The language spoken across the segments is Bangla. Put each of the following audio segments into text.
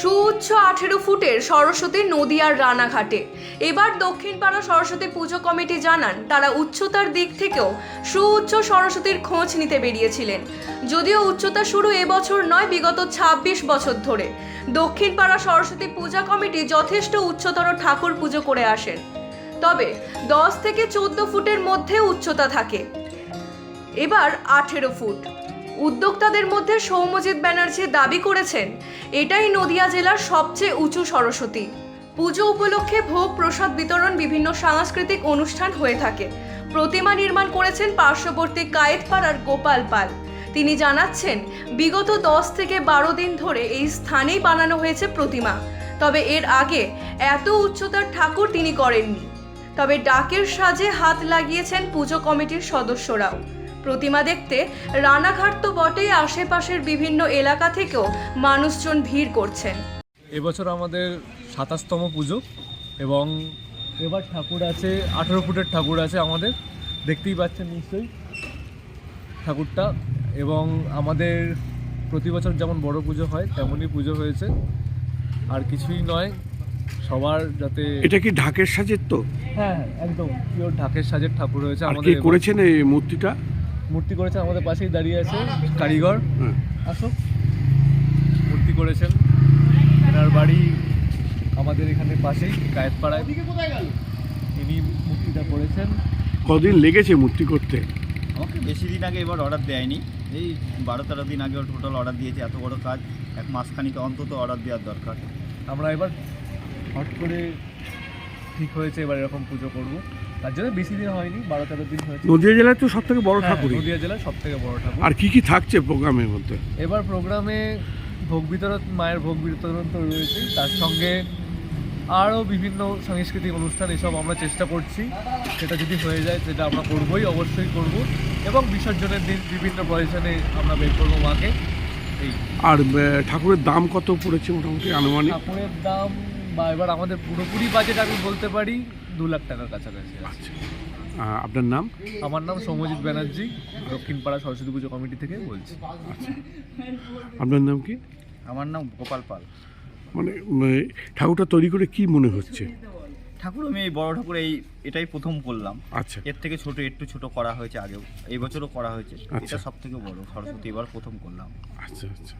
সুউচ্চ আঠেরো ফুটের সরস্বতী নদিয়ার রানাঘাটে। এবার দক্ষিণপাড়া সরস্বতী পুজো কমিটি জানান, তারা উচ্চতার দিক থেকেও সুউচ্চ সরস্বতীর খোঁজ নিতে বেরিয়েছিলেন। যদিও উচ্চতা শুরু এবছর নয়, বিগত ২৬ বছর ধরে। দক্ষিণপাড়া সরস্বতী পূজা কমিটি যথেষ্ট উচ্চতর ঠাকুর পুজো করে আসেন। তবে দশ থেকে চোদ্দ ফুটের মধ্যে উচ্চতা থাকে। এবার আঠেরো ফুট। উদ্যোক্তাদের মধ্যে সৌম্যজিৎ ব্যানার্জি দাবি করেছেন, এটাই নদিয়া জেলার সবচেয়ে উঁচু সরস্বতী। পুজো উপলক্ষে ভোগ, প্রসাদ বিতরণ বিভিন্ন সাংস্কৃতিক অনুষ্ঠান হয়ে থাকে। প্রতিমা নির্মাণ করেছেন পার্শ্ববর্তী কায়েতপাড়ার গোপাল পাল। তিনি জানাচ্ছেন, বিগত দশ থেকে বারো দিন ধরে এই স্থানেই বানানো হয়েছে প্রতিমা। তবে এর আগে এত উচ্চতার ঠাকুর তিনি করেননি। তবে ডাকের সাজে হাত লাগিয়েছেন পুজো কমিটির সদস্যরাও। প্রতিমা দেখতে রানাঘাট তো বটেই আশেপাশের বিভিন্ন এলাকা থেকেও মানুষজন ভিড় করছেন। এবছর আমাদের সাতাশতম পুজো এবং এবার ঠাকুর আছে আঠেরো ফুটের ঠাকুর আছে আমাদের। দেখতেই পাচ্ছেন নিশ্চয়ই ঠাকুরটা এবং আমাদের প্রতি বছর যেমন বড় পুজো হয় তেমনই পুজো হয়েছে। আর কিছুই নয় সবার যাতে এটা কি ঢাকের সাজের তো? হ্যাঁ হ্যাঁ একদম। পিওর ঢাকের সাজের ঠাকুর হয়েছে আমাদের কে করেছেন এই মূর্তিটা? মূর্তি করেছেন আমাদের পাশেই দাঁড়িয়ে আছে কারিগর। আসো মূর্তি করেছেন। এনার বাড়ি আমাদের এখানে পাশেই কায়েতপাড়ায় তিনি মূর্তিটা করেছেন। কদিন লেগেছে মূর্তি করতে? আমাকে বেশি দিন আগে এবার অর্ডার দেয়নি। এই বারো তেরো দিন আগে টোটাল অর্ডার দিয়েছে এত বড় কাজ। এক মাসখানিকে অন্তত অর্ডার দেওয়ার দরকার। আমরা এবার হট করে ঠিক হয়েছে এবার এরকম পুজো করব। তার জন্য বেশি দিন হয়নি বারো তেরো দিন হয়েছে। নদিয়া জেলায় তো সব থেকে বড় হ্যাঁ, ঠাকুরই। নদিয়া জেলার সব থেকে বড় ঠাকুর। আর কি কি থাকছে প্রোগ্রামের মধ্যে? এবার প্রোগ্রামে ভোগ বিতরণ মায়ের ভোগ বিতরণ তো রয়েছে। তার সঙ্গে আরও বিভিন্ন সাংস্কৃতিক অনুষ্ঠান এসব আমরা চেষ্টা করছি। সেটা যদি হয়ে যায় সেটা আমরা করবই অবশ্যই করব। এবং বিসর্জনের দিন বিভিন্ন প্রয়োজনে আমরা বের করব মাকে। এই। আর ঠাকুরের দাম কত পড়েছে মোটামুটি আনুমানিক? ঠাকুরের দাম বা এবার আমাদের পুরোপুরি বাজেট আমি বলতে পারি দু লাখ টাকার কাছাকাছি আছে। আচ্ছা। আপনার নাম? আমার নাম সৌম্যজিৎ ব্যানার্জি দক্ষিণপাড়া সরস্বতী পুজো কমিটি থেকে বলছি। আপনার নাম কি? আমার নাম গোপাল পাল। মানে ঠাকুরটা তৈরি করে কি মনে হচ্ছে? ঠাকুর আমি এই বড় ঠাকুর এই এটাই প্রথম করলাম। আচ্ছা। এর থেকে ছোট একটু ছোট করা হয়েছে আগেও এই বছরও করা হয়েছে। আচ্ছা। এটা সব থেকে বড় সরস্বতী এবার প্রথম করলাম। আচ্ছা আচ্ছা।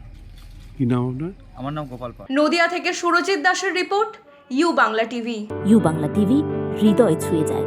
কি নাম আপনার? আমার নাম গোপাল পাল। নদিয়া থেকে সুরজিৎ দাসের report U Bangla TV. U Bangla TV হৃদয় ছুঁয়ে যায়।